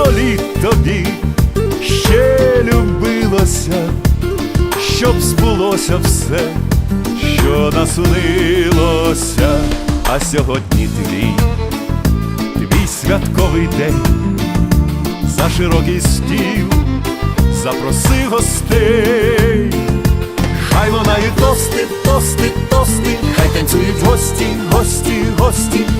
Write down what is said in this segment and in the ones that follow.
століт тобі ще любилося, щоб збулося все, що наснилося, а сьогодні твій, твій святковий день. За широкий стіл, запроси гостей, хай лунають тости, тости, тости, хай танцюють гості, гості, гості, і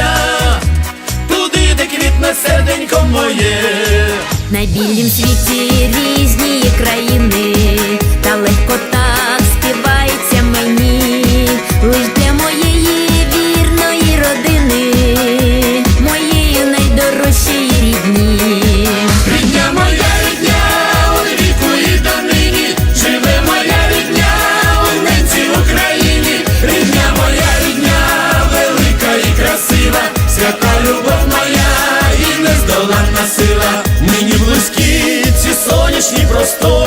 перелітна туди, де квітне серденько моє. На білім світі різні країни, estoy.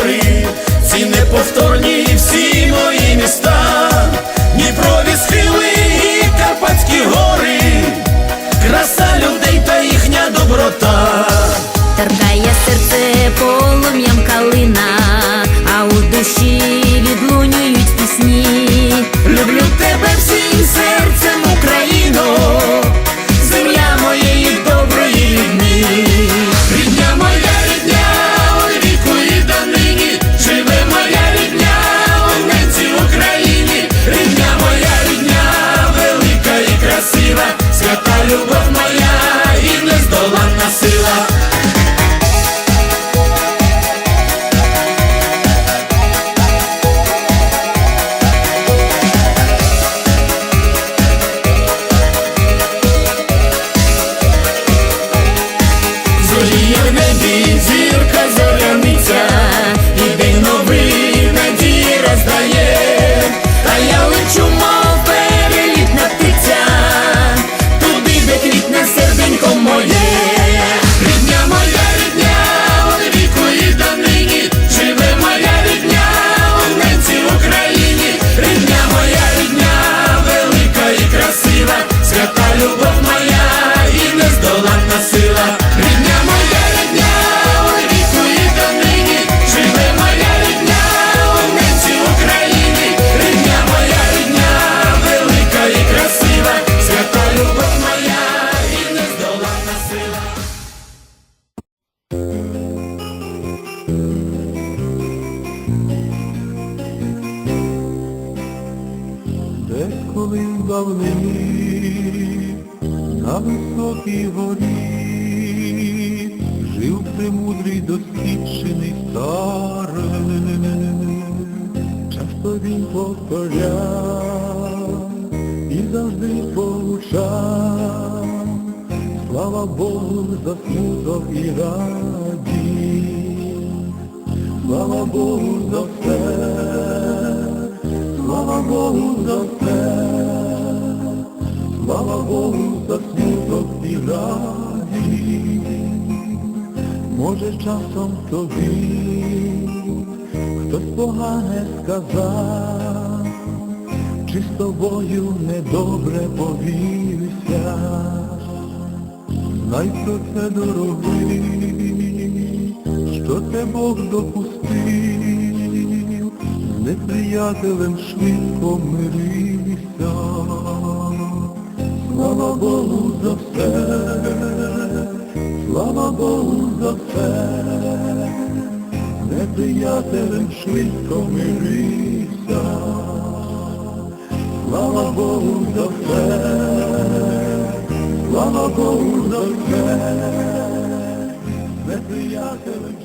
Колись давнині на високій горі жив премудрий досвідчений старий. Часто він повторяв і завжди получав. Слава Богу за смуток і радість, слава Богу за все. Богу за все, слава Богу за смуток і радість. Може часом тобі хтось погане сказав, чи з тобою недобре повівся. Знай про це дорогий, що це Бог допустив, неприятелем швидко мирився. Слава Богу за все, слава Богу за все, неприятелем швидко мирився. Слава Богу за все. Слава Богу за все, неприятелем